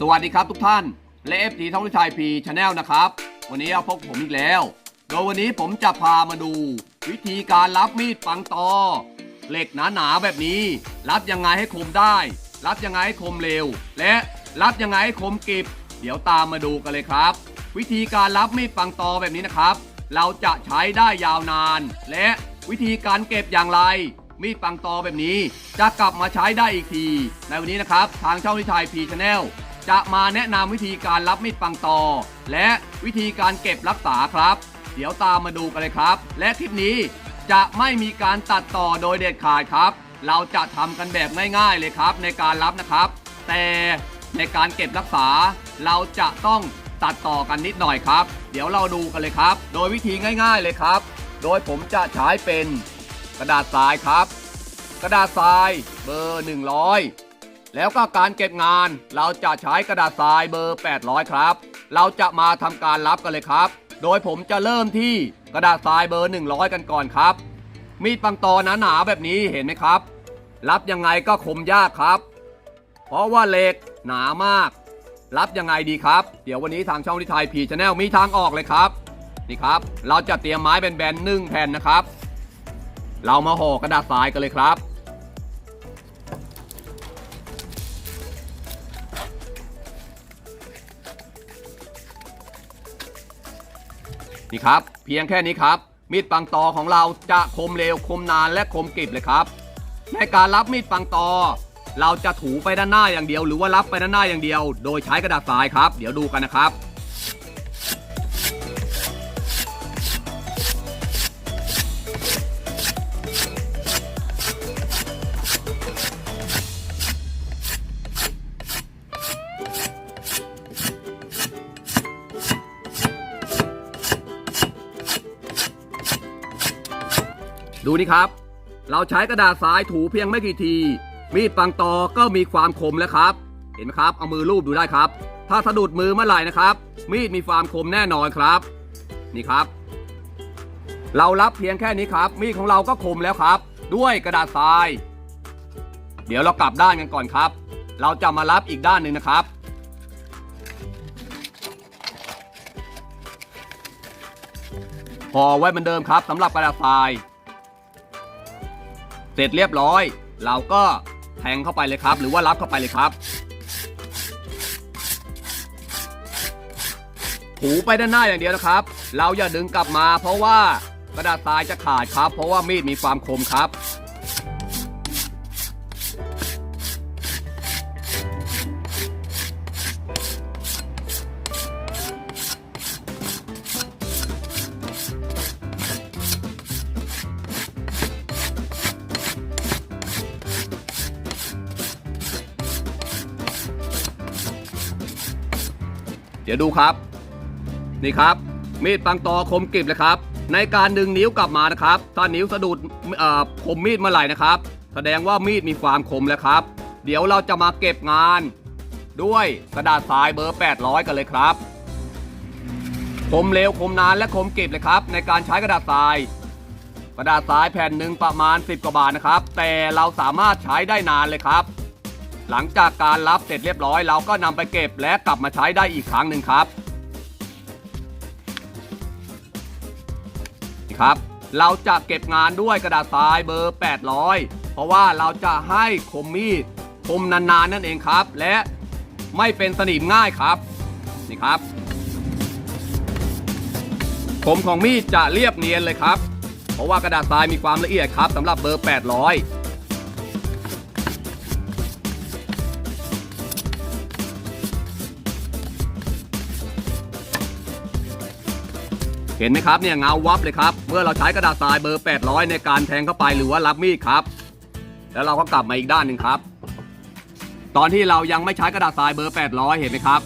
สวัสดีครับทุกท่าน และเอฟทีท่องวิทยพีชาแนลนะครับ วันนี้พบผมอีกแล้ว โดยวันนี้ผมจะพามาดู วิธีการรับมีดปังตอ เหล็กหนาๆแบบนี้ รับยังไงให้คมได้ รับยังไงให้คมเร็ว และรับยังไงให้คมกริบ เดี๋ยวตามมาดูกันเลยครับ วิธีการรับมีดปังตอแบบนี้นะครับ เราจะใช้ได้ยาวนาน และวิธีการเก็บอย่างไรมีดปังตอแบบนี้ จะกลับมาใช้ได้อีกที ในวันนี้นะครับ ทางช่องนิทายพีชาแนล จะมาแนะนำวิธีการรับมีดปังตอ และวิธีการเก็บรักษาครับ เดี๋ยวตามมาดูกันเลยครับ และคลิปนี้จะไม่มีการตัดต่อโดยเด็ดขาดครับ เราจะทำกันแบบง่ายๆเลยครับ ในการรับนะครับ แต่ในการเก็บรักษา เราจะต้องตัดต่อกันนิดหน่อยครับ เดี๋ยวเราดูกันเลยครับ โดยวิธีง่ายๆเลยครับ โดยผมจะใช้เป็นกระดาษทรายครับ กระดาษทรายเบอร์ 100 แล้วก็การเก็บงาน เราจะใช้กระดาษทรายเบอร์ 800 ครับ เราจะมาทำการรับกันเลยครับ โดยผมจะเริ่มที่กระดาษทรายเบอร์ 100 กันก่อนครับ มีดปังตอหนาๆแบบนี้เห็นไหมครับ รับยังไงก็คมยากครับ เพราะว่าเหล็กหนามาก รับยังไงดีครับ เดี๋ยววันนี้ทางช่องทิไทยพีชแนลมีทางออกเลยครับ นี่ครับ เราจะเตรียมไม้แบนๆหนึ่งแผ่นนะครับ เรามาห่อกระดาษทรายกันเลยครับ นี่ครับ เพียงแค่นี้ครับ มีดปังตอของเราจะคมเร็วคมนานและคมกริบเลยครับ ในการรับมีดปังตอ เราจะถูไปด้านหน้าอย่างเดียว หรือว่ารับไปด้านหน้าอย่างเดียว โดยใช้กระดาษทรายครับ เดี๋ยวดูกันนะครับ ดูนี่ครับ เราใช้กระดาษทรายถูเพียงไม่กี่ที มีดปังตอก็มีความคมแล้วครับ เห็นไหมครับ เอามือลูบดูได้ครับ ถ้าสะดุดมือเมื่อไหร่นะครับ มีดมีความคมแน่นอนครับ นี่ครับ เรารับเพียงแค่นี้ครับ มีดของเราก็คมแล้วครับ ด้วยกระดาษทราย เดี๋ยวเรากลับด้านกันก่อนครับ เราจะมารับอีกด้านหนึ่งนะครับพอไว้เหมือนเดิมครับสำหรับกระดาษทราย เสร็จเรียบร้อย เราก็แทงเข้าไปเลยครับ หรือว่ารับเข้าไปเลยครับถูไปด้านหน้าอย่างเดียวนะครับ เราอย่าดึงกลับมาเพราะว่ากระดาษทรายจะขาดครับ เพราะว่ามีดมีความคมครับ เดี๋ยวดูครับ นี่ครับ มีดปังตอคมกริบเลยครับ ในการดึงนิ้วกลับมานะครับ ถ้านิ้วสะดุดคมมีดเมื่อไหร่นะครับ แสดงว่ามีดมีความคมแล้วครับ เดี๋ยวเราจะมาเก็บงาน ด้วยกระดาษทรายเบอร์ 800 กันเลยครับ คมเร็วคมนานและคมกริบเลยครับ ในการใช้กระดาษทรายกระดาษทรายแผ่นหนึ่งประมาณ 10 กว่าบาทนะครับ แต่เราสามารถใช้ได้นานเลยครับ หลังจากการรับเสร็จเรียบร้อย เราก็นำไปเก็บและกลับมาใช้ได้อีกครั้งหนึ่งครับนี่ครับเราจะเก็บงานด้วยกระดาษทรายเบอร์ 800 เพราะว่าเราจะให้คมมีดคมนานๆนั่นเองครับ และไม่เป็นสนิมง่ายครับนี่ครับคมของมีดจะเรียบเนียนเลยครับ เพราะว่ากระดาษทรายมีความละเอียดครับสำหรับเบอร์ 800 เห็นไหมครับเนี่ยเงาวับเลยครับ เมื่อเราใช้กระดาษทรายเบอร์ 800 ในการแทงเข้าไปหรือว่ารับมีดครับ แล้วเราก็กลับมาอีกด้านหนึ่งครับ ตอนที่เรายังไม่ใช้กระดาษทรายเบอร์ 800 เห็นไหมครับ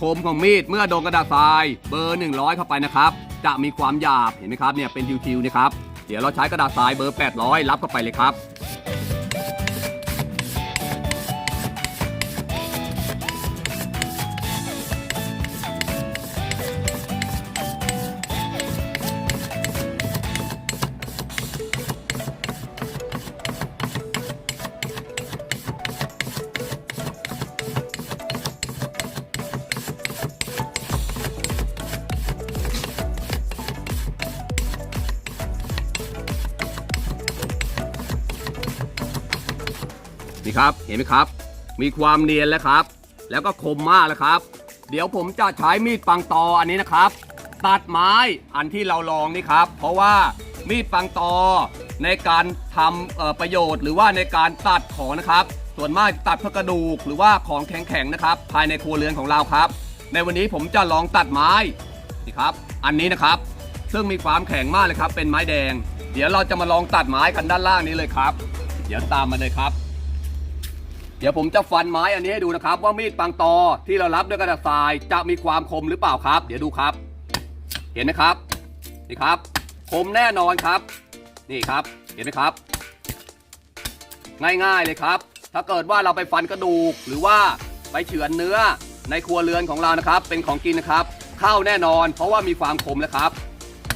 คมของมีดเมื่อโดนกระดาษทรายเบอร์ 100 เข้าไปนะครับ จะมีความหยาบเห็นไหมครับเนี่ยเป็นทิวๆนะครับ เดี๋ยวเราใช้กระดาษทรายเบอร์ 800 รับเข้าไปเลยครับ นี่ครับเห็นไหมครับ มีความเนียนแล้วครับ แล้วก็คมมากแล้วครับ เดี๋ยวผมจะใช้มีดปังตออันนี้นะครับ ตัดไม้อันที่เราลองนี่ครับ เพราะว่ามีดปังตอในการทำประโยชน์ หรือว่าในการตัดของนะครับ ส่วนมากตัดเพื่อกระดูกหรือว่าของแข็งๆนะครับ ภายในครัวเรือนของเราครับ ในวันนี้ผมจะลองตัดไม้นี่ครับ อันนี้นะครับ ซึ่งมีความแข็งมากเลยครับ เป็นไม้แดง เดี๋ยวเราจะมาลองตัดไม้กันด้านล่างนี้เลยครับ เดี๋ยวตามมาเลยครับ เดี๋ยวผมจะฟันไม้อันนี้ให้ดูนะครับ ว่ามีดปังตอที่เรารับด้วยกระดาษทรายจะมีความคมหรือเปล่าครับ เดี๋ยวดูครับ เห็นไหมครับนี่ครับ คมแน่นอนครับ นี่ครับเห็นไหมครับ ง่ายๆเลยครับ ถ้าเกิดว่าเราไปฟันกระดูก หรือว่าไปเฉือนเนื้อในครัวเรือนของเรานะครับ เป็นของกินนะครับ เข้าแน่นอน เพราะว่ามีความคมนะครับ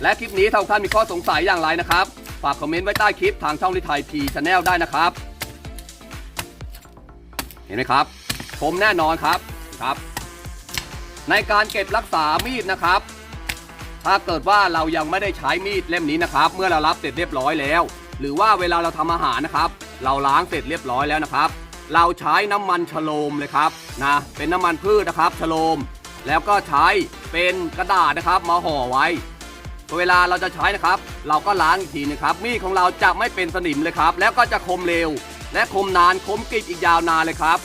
และคลิปนี้ถ้าท่านมีข้อสงสัยอย่างไรนะครับฝากคอมเมนต์ไว้ใต้คลิปทางช่องลิไทยพีชาแนลได้นะครับ ห็นไหมครับ คมแน่นอนครับครับ ในการเก็บรักษามีดนะครับ ถ้าเกิดว่าเรายังไม่ได้ใช้มีดเล่มนี้นะครับ เมื่อเรารับเสร็จเรียบร้อยแล้ว หรือว่าเวลาเราทำอาหารนะครับ เราล้างเสร็จเรียบร้อยแล้วนะครับ เราใช้น้ำมันชโลมเลยครับนะเป็นน้ำมันพืชนะครับชโลม แล้วก็ใช้เป็นกระดาษนะครับมาห่อไว้เวลาเราจะใช้นะครับ เราก็ล้างอีกทีนะครับมีดของเราจะไม่เป็นสนิมเลยครับ แล้วก็จะคมเร็ว และคมนานคมกริบอีกยาวนานเลยครับ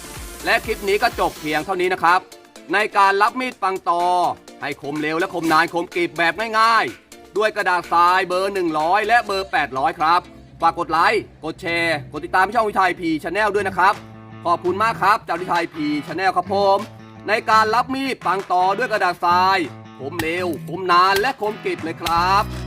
และคลิปนี้ก็จบเพียงเท่านี้นะครับ ในการรับมีดปังตอ ให้คมเร็วและคมนานคมกริบแบบง่ายๆ ด้วยกระดาษทรายเบอร์ 100 และเบอร์ 800 ครับ ฝากกดไลค์ กดแชร์ กดติดตามช่องวิทัยพีชาแนลด้วยนะครับ ขอบคุณมากครับจากวิทัยพีชาแนลครับผมในการรับมีดปังตอด้วยกระดาษทรายคมเร็วคมนานและคมกริบเลยครับ